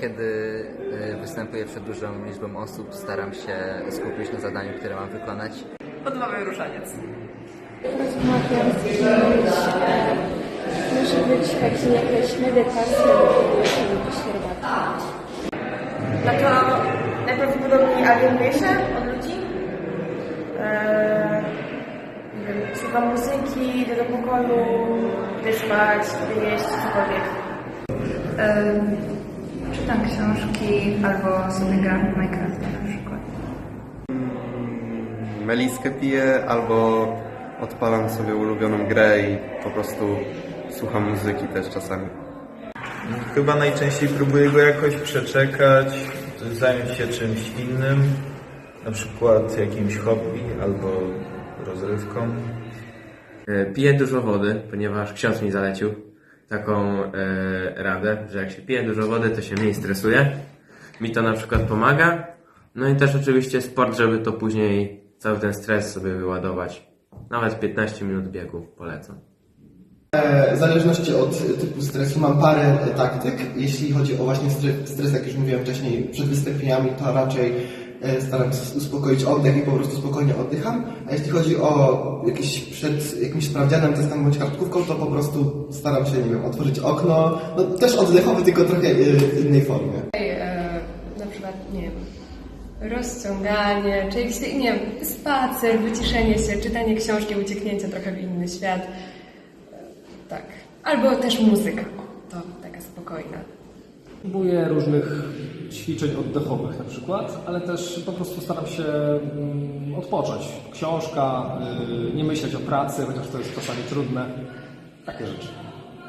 kiedy y, występuję przed dużą liczbą osób, staram się skupić na zadaniu, które mam wykonać. Odmawiam ruszaniec. Rozmawiam z kimś, e, musi być taki jakaś medytacja, bo jakieś herbaty. No to najprawdopodobniej alienuję się od ludzi. Eee, nie wiem, słucham muzyki, idę do pokoju, idę spać, idę jeść, cokolwiek. Czytam książki albo sobie gram w Minecrafta na przykład. meliskę piję albo odpalam sobie ulubioną grę i po prostu słucham muzyki też czasami. Chyba najczęściej próbuję go jakoś przeczekać, zająć się czymś innym, na przykład jakimś hobby albo rozrywką. E, Piję dużo wody, ponieważ ksiądz mi zalecił taką e, radę, że jak się pije dużo wody, to się mniej stresuje. Mi to na przykład pomaga. No i też oczywiście sport, żeby to później cały ten stres sobie wyładować. Nawet 15 minut biegu polecam. W zależności od typu stresu mam parę e, taktyk. Jeśli chodzi o właśnie stre- stres, jak już mówiłem wcześniej, przed wystąpieniami, to raczej e, staram się uspokoić oddech i po prostu spokojnie oddycham. A jeśli chodzi o jakieś przed jakimś sprawdzianem, testem bądź kartkówką, to po prostu staram się, nie wiem, otworzyć okno. No też oddechowy, tylko trochę e, w innej formie. e, na przykład, nie wiem, rozciąganie, czy jakiś, nie wiem, spacer, wyciszenie się, czytanie książki, ucieknięcie trochę w inny świat. E, Tak. Albo też muzyka. To taka spokojna. Próbuję różnych ćwiczeń oddechowych na przykład, ale też po prostu staram się mm, odpocząć. Książka, y, nie myśleć o pracy, chociaż to jest czasami trudne. Takie rzeczy.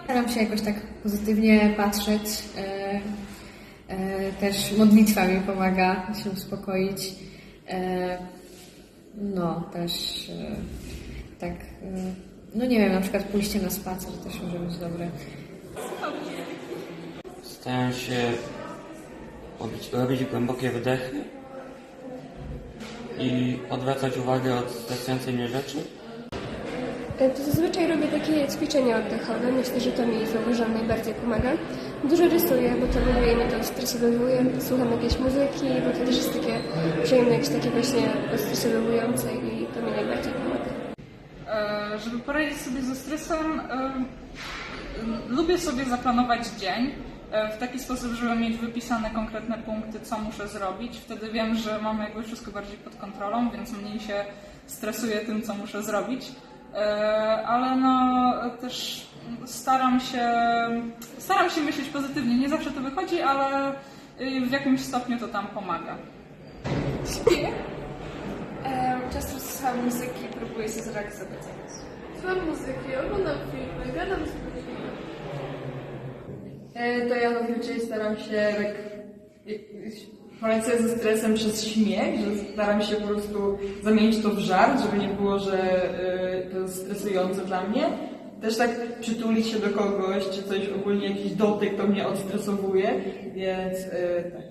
Staram się jakoś tak pozytywnie patrzeć. E, e, też modlitwa mi pomaga się uspokoić. No, też tak, no nie wiem, na przykład pójście na spacer też może być dobre. Staram się robić, robić głębokie wydechy i odwracać uwagę od stresującej mnie rzeczy. To zazwyczaj robię takie ćwiczenia oddechowe. Myślę, że to mi zauważam najbardziej pomaga. Dużo rysuję, bo to lubię i mnie to stresowuje. Słucham jakiejś muzyki, bo to też jest takie przyjemne, jakieś takie właśnie stresowujące i to mi najbardziej pomaga. E, Żeby poradzić sobie ze stresem, e, lubię sobie zaplanować dzień e, w taki sposób, żeby mieć wypisane konkretne punkty, co muszę zrobić. Wtedy wiem, że mam jakby wszystko bardziej pod kontrolą, więc mniej się stresuję tym, co muszę zrobić. E, Ale no też staram się, staram się myśleć pozytywnie. Nie zawsze to wychodzi, ale y, w jakimś stopniu to tam pomaga. Śpię. Często słucham muzyki i próbuję się zrelaksować. Słucham muzyki, oglądam filmy, gadam z ludźmi. E, To ja zazwyczaj staram się tak poradzić ze stresem przez śmiech, że staram się po prostu zamienić to w żart, żeby nie było, że e, to jest stresujące dla mnie. Też tak przytulić się do kogoś, czy coś ogólnie jakiś dotyk to mnie odstresowuje, więc e, tak.